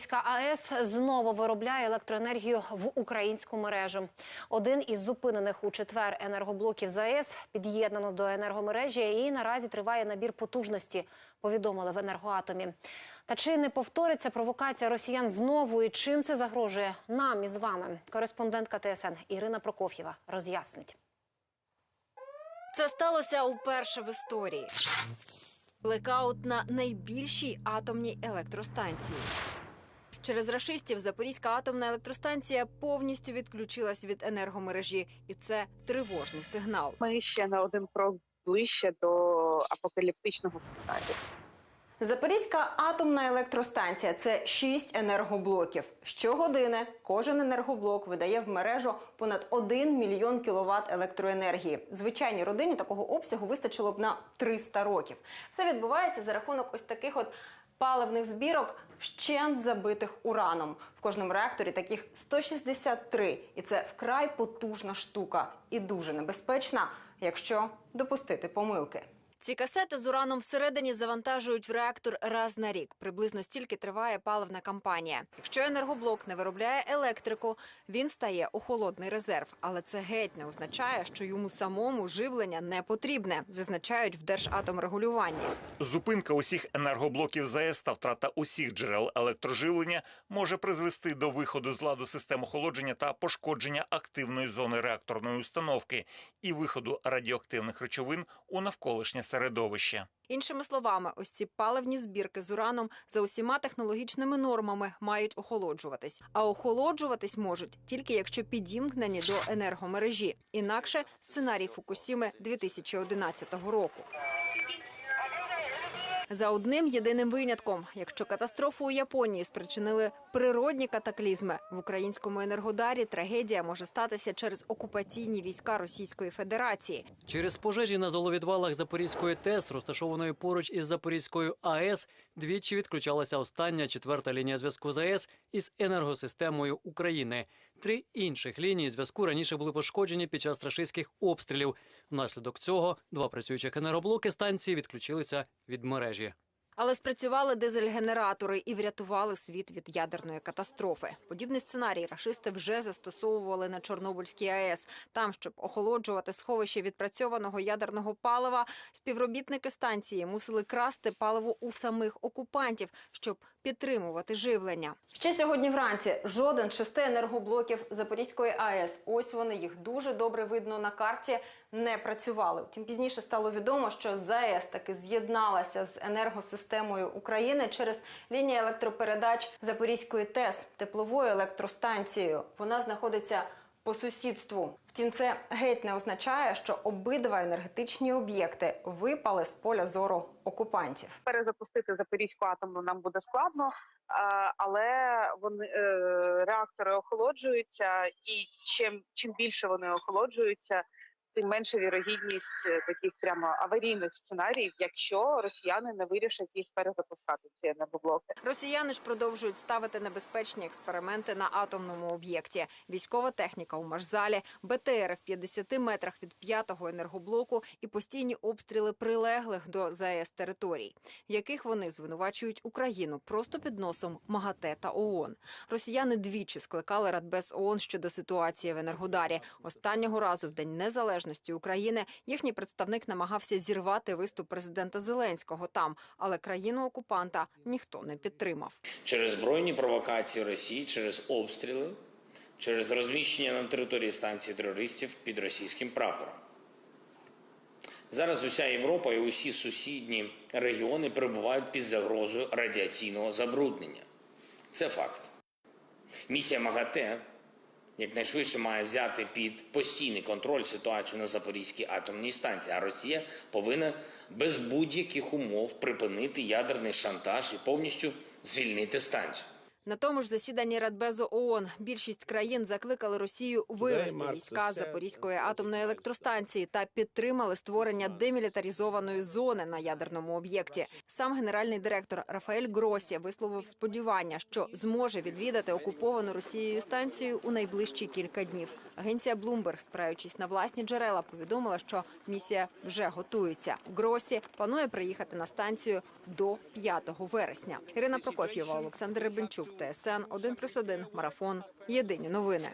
Запорізька АЕС знову виробляє електроенергію в українську мережу. Один із зупинених у четвер енергоблоків ЗАЕС під'єднано до енергомережі і наразі триває набір потужності. Повідомили в енергоатомі. Та чи не повториться провокація росіян знову і чим це загрожує нам із вами? Кореспондентка ТСН Ірина Прокоф'єва роз'яснить. Це сталося вперше в історії. Блекаут на найбільшій атомній електростанції. Через рашистів Запорізька атомна електростанція повністю відключилась від енергомережі, і це тривожний сигнал. ми ще на один крок ближче до апокаліптичного сценарію. Запорізька атомна електростанція це шість енергоблоків. Щогодини кожен енергоблок видає в мережу понад 1 мільйон кіловат електроенергії. Звичайній родині такого обсягу вистачило б на 300 років. Все відбувається за рахунок ось таких от паливних збірок, вщент забитих ураном. В кожному реакторі таких 163. І це вкрай потужна штука і дуже небезпечна, якщо допустити помилки. Ці касети з ураном всередині завантажують в реактор раз на рік. Приблизно стільки триває паливна кампанія. Якщо енергоблок не виробляє електрику, він стає у холодний резерв. Але це геть не означає, що йому самому живлення не потрібне, зазначають в Держатомрегулюванні. Зупинка усіх енергоблоків ЗАЕС та втрата усіх джерел електроживлення може призвести до виходу з ладу систем охолодження та пошкодження активної зони реакторної установки і виходу радіоактивних речовин у навколишнє середовище. Іншими словами, ось ці паливні збірки з ураном за усіма технологічними нормами мають охолоджуватись. А охолоджуватись можуть тільки якщо підімкнені до енергомережі. Інакше сценарій Фукусіми 2011 року. За одним єдиним винятком, якщо катастрофу у Японії спричинили природні катаклізми, в українському енергодарі трагедія може статися через окупаційні війська Російської Федерації. Через пожежі на золовідвалах Запорізької ТЕС, розташованої поруч із Запорізькою АЕС, двічі відключалася остання четверта лінія зв'язку ЗАЕС із енергосистемою України. Три інших лінії зв'язку раніше були пошкоджені під час рашистських обстрілів. Внаслідок цього два працюючих енергоблоки станції відключилися від мережі. Але спрацювали дизель-генератори і врятували світ від ядерної катастрофи. Подібний сценарій рашисти вже застосовували на Чорнобильській АЕС. Там, щоб охолоджувати сховище відпрацьованого ядерного палива, співробітники станції мусили красти паливо у самих окупантів, щоб підтримувати живлення. Ще сьогодні вранці жоден з шести енергоблоків Запорізької АЕС. Ось вони їх дуже добре видно на карті. Не працювали. Тим пізніше стало відомо, що ЗАЕС таки з'єдналася з енергосистемою України через лінії електропередач Запорізької ТЕС тепловою електростанцією. Вона знаходиться по сусідству. Втім, це геть не означає, що обидва енергетичні об'єкти випали з поля зору окупантів. Перезапустити Запорізьку атомну нам буде складно, але вони е, реактори охолоджуються, і чим чим більше вони охолоджуються, тим менша вірогідність е, таких прямо аварійних сценаріїв, якщо росіяни не вирішать їх перезапускати ці енергоблоки. Росіяни ж продовжують ставити небезпечні експерименти на атомному об'єкті. Військова техніка у Машзалі, БТР в 50 метрах від п'ятого енергоблоку і постійні обстріли прилеглих до ЗАЕС територій, в яких вони звинувачують Україну просто під носом МАГАТЕ та ООН. Росіяни двічі скликали Радбез ООН щодо ситуації в Енергодарі. Останнього разу в День Незалежності України їхній представник намагався зірвати виступ президента Зеленського там, але країну окупанта ніхто не підтримав. через збройні провокації Росії, через обстріли, через розміщення на території станції терористів під російським прапором. Зараз уся Європа і усі сусідні регіони перебувають під загрозою радіаційного забруднення. Це факт. Місія МАГАТЕ якнайшвидше має взяти під постійний контроль ситуацію на Запорізькій атомній станції, а Росія повинна без будь-яких умов припинити ядерний шантаж і повністю звільнити станцію. На тому ж засіданні Радбезу ООН більшість країн закликали Росію вивести війська з Запорізької атомної електростанції та підтримали створення демілітаризованої зони на ядерному об'єкті. Сам генеральний директор Рафаель Гросі висловив сподівання, що зможе відвідати окуповану Росією станцію у найближчі кілька днів. Агенція Bloomberg, спираючись на власні джерела, повідомила, що місія вже готується. Гросі планує приїхати на станцію до 5 вересня. Ірина Прокоф'єва, Олександр Рибенчук, ТСН 1+,1, Марафон. Єдині новини.